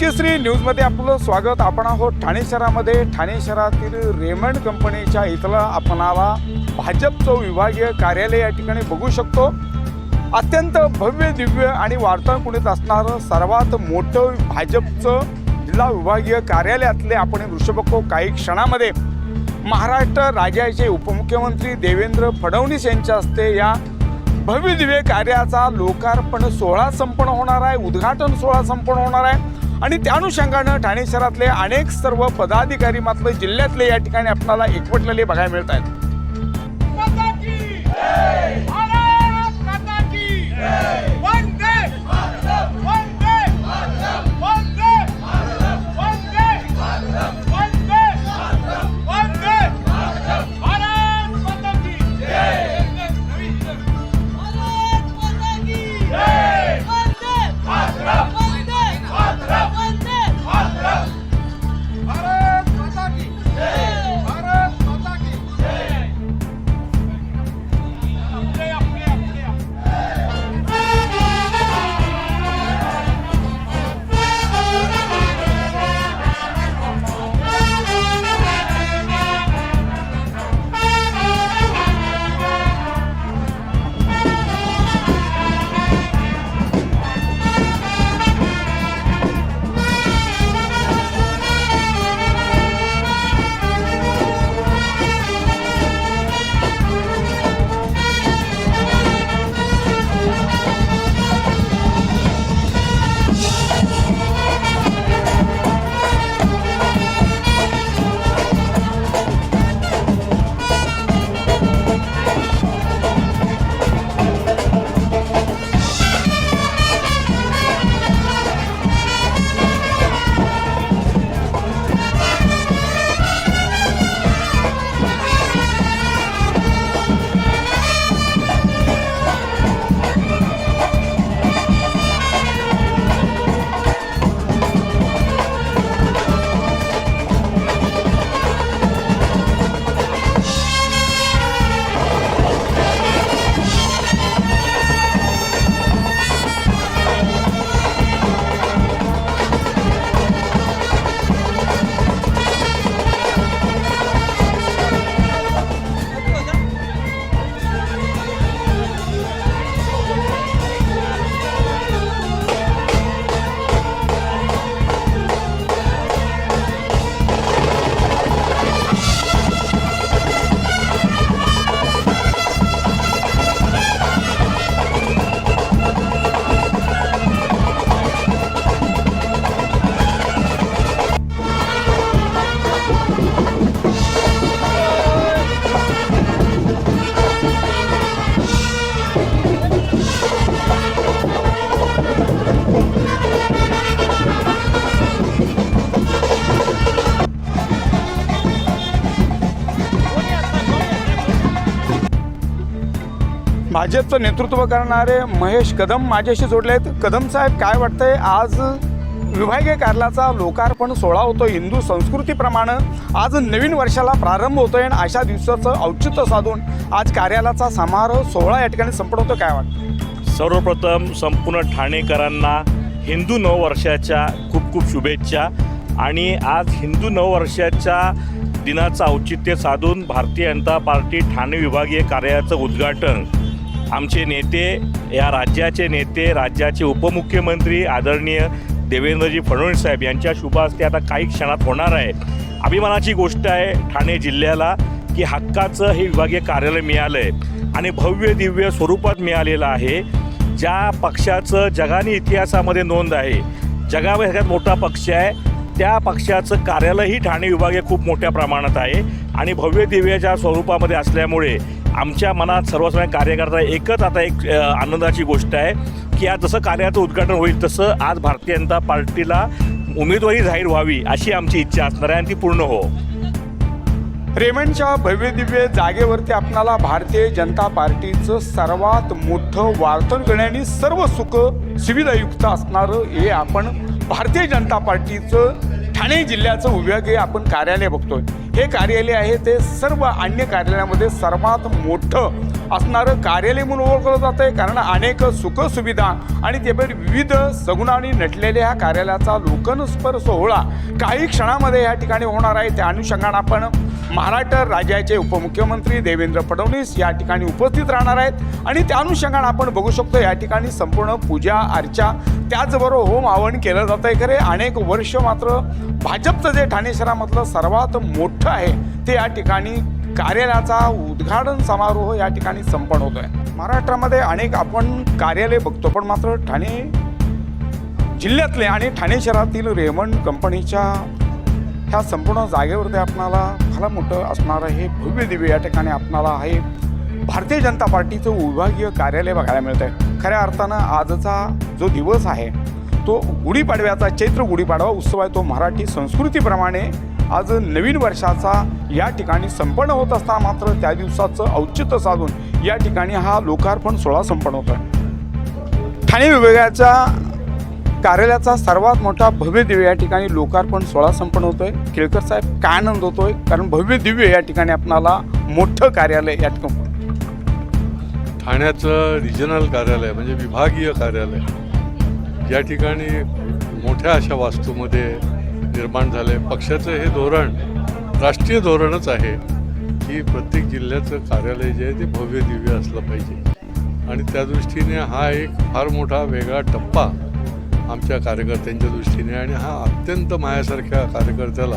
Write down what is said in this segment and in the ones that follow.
लोककेसरी न्यूजमध्ये आपलं स्वागत. आपण आहोत ठाणे शहरामध्ये. ठाणे शहरातील रेमंड कंपनीच्या इथला आपणाला भाजपचं विभागीय कार्यालय या ठिकाणी बघू शकतो. अत्यंत भव्य दिव्य आणि वार्ताकुणीत असणारं सर्वात मोठं भाजपचं जिल्हा विभागीय कार्यालयातले आपण हे दृश्य बघतो काही क्षणामध्ये. महाराष्ट्र राज्याचे उपमुख्यमंत्री देवेंद्र फडणवीस यांच्या हस्ते या भव्य दिव्य कार्याचा लोकार्पण सोहळा संपन्न होणार आहे. उद्घाटन सोहळा संपन्न होणार आहे. आणि त्या अनुषंगानं ठाणे शहरातले अनेक सर्व पदाधिकारी मात्र जिल्ह्यातले या ठिकाणी आपल्याला एकवटलेले बघायला मिळत आहेत. भाजपचं नेतृत्व करणारे महेश कदम माझ्याशी जोडले आहेत. कदम साहेब काय वाटतंय? आज विभागीय कार्यालयाचा लोकार्पण सोहळा होतो हिंदू संस्कृतीप्रमाणे आज नवीन वर्षाला प्रारंभ होतोय आणि अशा दिवसाचं औचित्य साधून आज कार्यालयाचा समारोह सोहळा या ठिकाणी संपन्न होतो काय वाटतं सर्वप्रथम संपूर्ण ठाणेकरांना हिंदू नववर्षाच्या खूप खूप शुभेच्छा आणि आज हिंदू नववर्षाच्या दिनाचं औचित्य साधून भारतीय जनता पार्टी ठाणे विभागीय कार्यालयाचं उद्घाटन आमचे नेते या राज्याचे नेते राज्याचे उपमुख्यमंत्री आदरणीय देवेंद्रजी फडणवीस साहेब यांच्या शुभहस्ते आता काही क्षणात होणार आहे. अभिमानाची गोष्ट आहे ठाणे जिल्ह्याला की हक्काचं हे विभागीय कार्यालय मिळालं आहे आणि भव्य दिव्य स्वरूपात मिळालेलं आहे. ज्या पक्षाचं जगाने इतिहासामध्ये नोंद आहे जगावर सगळ्यात मोठा पक्ष आहे त्या पक्षाचं कार्यालयही ठाणे विभागीय खूप मोठ्या प्रमाणात आहे आणि भव्य दिव्याच्या स्वरूपामध्ये असल्यामुळे आमच्या मनात सर्वसामान्य कार्यकर्ता एकच आता एक आनंदाची गोष्ट आहे की आज जसं कार्याचं उद्घाटन होईल तसं आज भारतीय जनता पार्टीला उमेदवारी जाहीर व्हावी अशी आमची इच्छा असणार आहे आणि ती पूर्ण हो. रेमंडच्या भव्य दिव्य जागेवरती आपणाला भारतीय जनता पार्टीचं सर्वात मोठं वार्तन करण्याने सर्व सुख सुविधायुक्त असणारं हे आपण भारतीय जनता पार्टीचं ठाणे जिल्ह्याचं उभ्या आपण कार्यालय बघतोय. हे कार्यालय आहे ते सर्व अन्य कार्यालयामध्ये सर्वात मोठं असणारं कार्यालय म्हणून ओळखलं जातं आहे कारण अनेक सुखसुविधा आणि त्यापैकी विविध सगुणांनी नटलेल्या ह्या कार्यालयाचा लोकनस्पर सोहळा काही क्षणामध्ये या ठिकाणी होणार आहे. त्या अनुषंगानं आपण महाराष्ट्र राज्याचे उपमुख्यमंत्री देवेंद्र फडणवीस या ठिकाणी उपस्थित राहणार आहेत. आणि त्या अनुषंगानं आपण बघू शकतो या ठिकाणी संपूर्ण पूजा अर्चा त्याचबरोबर होम हवन केलं जातं आहे खरे अनेक वर्ष मात्र भाजपचं जे ठाणे शहरामधलं सर्वात मोठं आहे ते या ठिकाणी कार्यालयाचा उद्घाटन समारोह या ठिकाणी संपन्न होतोय. महाराष्ट्रामध्ये अनेक आपण कार्यालय बघतो पण मात्र ठाणे जिल्ह्यातले आणि ठाणे शहरातील रेमंड कंपनीच्या ह्या संपूर्ण जागेवरती आपणाला फार मोठं असणारं हे भव्य दिव्य या ठिकाणी आपणाला हे भारतीय जनता पार्टीचं विभागीय कार्यालय बघायला मिळतं आहे खऱ्या अर्थानं आजचा जो दिवस आहे तो गुढीपाडव्याचा चैत्र गुढीपाडवा उत्सव आहे. तो मराठी संस्कृतीप्रमाणे आज नवीन वर्षाचा या ठिकाणी संपन्न होत असता मात्र त्या दिवसाचं औचित्य साधून या ठिकाणी हा लोकार्पण सोहळा संपन्न होतो आहे ठाणे विभागाच्या कार्यालयाचा सर्वात मोठा भव्य दिव्य या ठिकाणी लोकार्पण सोहळा संपन्न होतोय. केळकर साहेब काय आनंद होतोय? कारण भव्य दिव्य या ठिकाणी आपणाला मोठं कार्यालय या ठिकाणी ठाण्याचं रिजनल कार्यालय म्हणजे विभागीय कार्यालय या ठिकाणी मोठ्या अशा वास्तूमध्ये निर्माण झालं. आहे पक्षाचं हे धोरण राष्ट्रीय धोरणच आहे की प्रत्येक जिल्ह्याचं कार्यालय जे आहे ते भव्य दिव्य असलं पाहिजे. आणि त्या दृष्टीने हा एक फार मोठा वेगळा टप्पा आमच्या कार्यकर्त्यांच्या दृष्टीने आणि हा अत्यंत माझ्यासारख्या कार्यकर्त्याला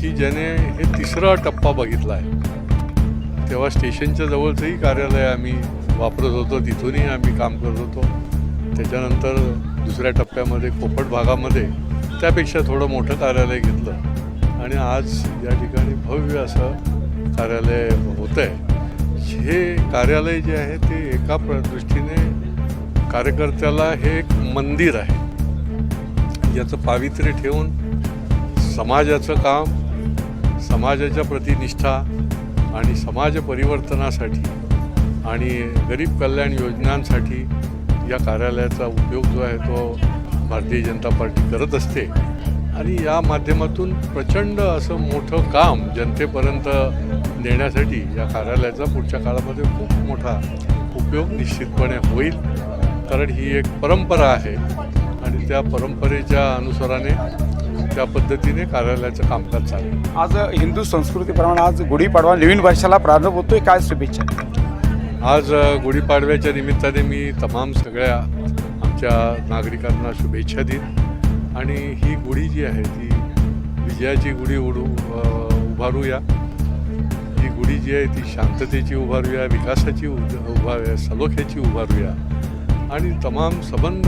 की ज्याने हे तिसरा टप्पा बघितला आहे. तेव्हा स्टेशनच्या जवळचंही कार्यालय आम्ही वापरत होतो तिथूनही आम्ही काम करत होतो. त्याच्यानंतर दुसऱ्या टप्प्यामध्ये कोपट भागामध्ये त्यापेक्षा थोडं मोठं कार्यालय घेतलं. आणि आज या ठिकाणी भव्य असं कार्यालय होतं आहे हे कार्यालय जे आहे ते एका प्र दृष्टीने कार्यकर्त्याला हे एक मंदिर आहे. याचं पावित्र्य ठेवून समाजाचं काम समाजाच्या प्रति निष्ठा आणि समाज परिवर्तनासाठी आणि गरीब कल्याण योजनांसाठी या कार्यालयाचा उपयोग जो आहे तो भारतीय जनता पार्टी करत असते. आणि या माध्यमातून प्रचंड असं मोठं काम जनतेपर्यंत नेण्यासाठी या कार्यालयाचा पुढच्या काळामध्ये खूप मोठा उपयोग निश्चितपणे होईल. कारण ही एक परंपरा आहे. आणि त्या परंपरेच्या अनुसाराने त्या पद्धतीने कार्यालयाचं कामकाज चालेल आज हिंदू संस्कृतीप्रमाणे आज गुढीपाडवा नवीन वर्षाला प्रारंभ होतोय. काय शुभेच्छा? आज गुढीपाडव्याच्या निमित्ताने मी तमाम सगळ्या आमच्या नागरिकांना शुभेच्छा देईन. आणि ही गुढी जी आहे ती विजयाची गुढी उडू उभारूया. ही गुढी जी आहे ती शांततेची उभारूया विकासाची उद- उभारूया सलोख्याची उभारूया. आणि तमाम संबंध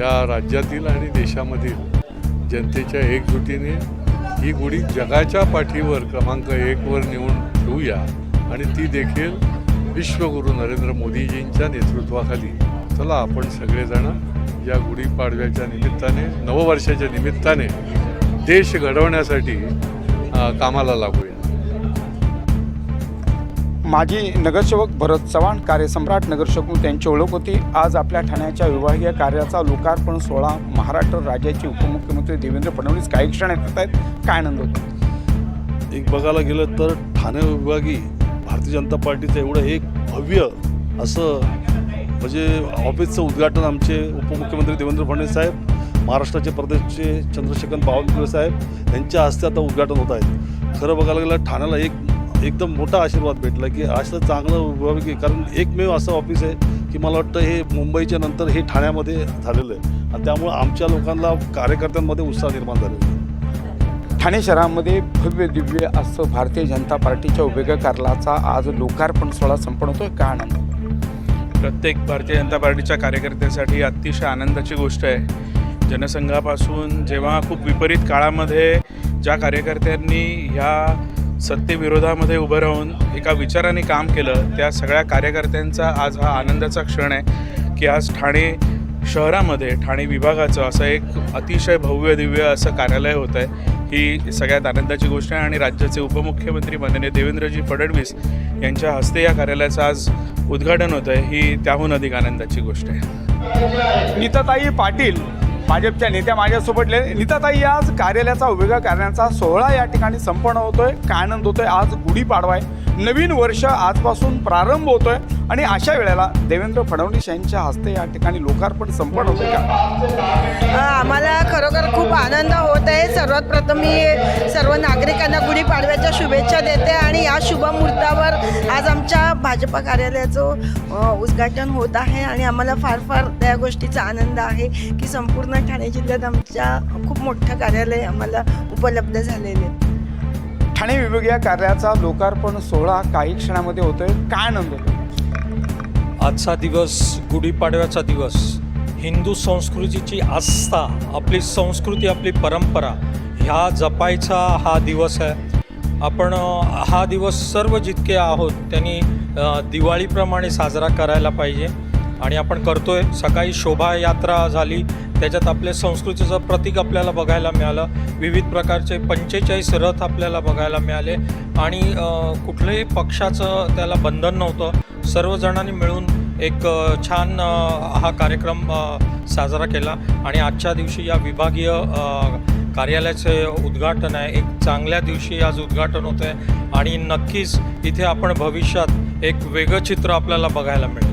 या राज्यातील आणि देशामधील जनतेच्या एकजुटीने ही गुढी जगाच्या पाठीवर क्रमांक एकवर नेऊन ठेवूया. आणि ती देखील विश्वगुरू नरेंद्र मोदीजींच्या नेतृत्वाखाली. चला आपण सगळेजण या गुढीपाडव्याच्या निमित्ताने नववर्षाच्या निमित्ताने देश घडवण्यासाठी कामाला लागूया. माजी नगरसेवक भरत चव्हाण कार्यसम्राट नगरसेवक म्हणून त्यांची ओळख होती. आज आपल्या ठाण्याच्या विभागीय कार्याचा लोकार्पण सोहळा महाराष्ट्र राज्याचे उपमुख्यमंत्री देवेंद्र फडणवीस काही क्षण येत आहेत. काय आनंद होतो? एक बघायला गेलं तर ठाणे विभागी भारतीय जनता पार्टीचं एवढं एक भव्य असं म्हणजे ऑफिसचं उद्घाटन आमचे उपमुख्यमंत्री देवेंद्र फडणवीस साहेब महाराष्ट्राचे प्रदेशचे चंद्रशेखर बावनकुळे साहेब यांच्या हस्ते आता उद्घाटन होत आहे. खरं बघायला गेलं ठाण्याला एक एकदम मोठा आशीर्वाद भेटला की असं चांगलं की कारण एकमेव असं ऑफिस आहे की मला वाटतं हे मुंबईच्या नंतर हे ठाण्यामध्ये झालेलं आहे. आणि त्यामुळं आमच्या लोकांना कार्यकर्त्यांमध्ये उत्साह निर्माण झालेला आहे. ठाणे शहरामध्ये भव्य दिव्य असं भारतीय जनता पार्टीच्या उभेगा आज लोकार्पण सोहळा संपन्न होतोय. काय आनंद. प्रत्येक भारतीय जनता पार्टीच्या कार्यकर्त्यासाठी अतिशय आनंदाची गोष्ट आहे. जनसंघापासून जेव्हा खूप विपरीत काळामध्ये ज्या कार्यकर्त्यांनी ह्या सत्तेविरोधामध्ये उभं राहून एका विचाराने काम केलं त्या सगळ्या कार्यकर्त्यांचा आज हा आनंदाचा क्षण आहे की आज ठाणे शहरामध्ये ठाणे विभागाचं असं एक अतिशय भव्य दिव्य असं कार्यालय होतं आहे. ही सगळ्यात आनंदाची गोष्ट आहे. आणि राज्याचे उपमुख्यमंत्री माननीय देवेंद्रजी फडणवीस यांच्या हस्ते या कार्यालयाचा आज उद्घाटन होतं आहे ही त्याहून अधिक आनंदाची गोष्ट आहे. नीताताई पाटील भाजपच्या नेत्या माझ्यासोबत नीताताई आज कार्यालयाचा उभेगा करण्याचा सोहळा या ठिकाणी संपन्न होतोय. काय आनंद होतोय? आज गुढीपाडवा आहे नवीन वर्ष आजपासून प्रारंभ होतोय. आणि अशा वेळेला देवेंद्र फडणवीस यांच्या हस्ते या ठिकाणी लोकार्पण संपन्न होते का? आम्हाला खरोखर खूप आनंद होत आहे. सर्वात प्रथम मी सर्व नागरिकांना गुढीपाडव्याच्या शुभेच्छा देते आणि या शुभमुहूर्तावर आज आमच्या भाजपा कार्यालयाचं उद्घाटन होत आहे आणि आम्हाला फार फार त्या गोष्टीचा आनंद आहे की संपूर्ण ठाणे जिल्ह्यात आमच्या खूप मोठं कार्यालय आम्हाला उपलब्ध झालेले आहे ठाणे विभागीय कार्यालयाचा लोकार्पण सोहळा काही क्षणामध्ये होतोय. काय आनंद होतो आजचा दिवस गुढीपाडव्याचा दिवस हिंदू संस्कृतीची आस्था आपली संस्कृती आपली परंपरा ह्या जपायचा हा दिवस आहे. आपण हा दिवस सर्व जितके आहोत त्यांनी दिवाळीप्रमाणे साजरा करायला पाहिजे. आणि आपण करतोय. सकाळी शोभायात्रा झाली त्याच्यात आपल्या संस्कृतीचं प्रतीक आपल्याला बघायला मिळालं. विविध प्रकारचे पंचेचाळीस रथ आपल्याला बघायला मिळाले. आणि कुठल्याही पक्षाचं त्याला बंधन नव्हतं. सर्वजणांनी मिळून एक छान हा कार्यक्रम साजरा केला. आणि आजच्या दिवशी या विभागीय कार्यालयाचे उद्घाटन आहे. एक चांगल्या दिवशी आज उद्घाटन होतं आहे आणि नक्कीच इथे आपण भविष्यात एक वेगळं चित्र आपल्याला बघायला मिळेल.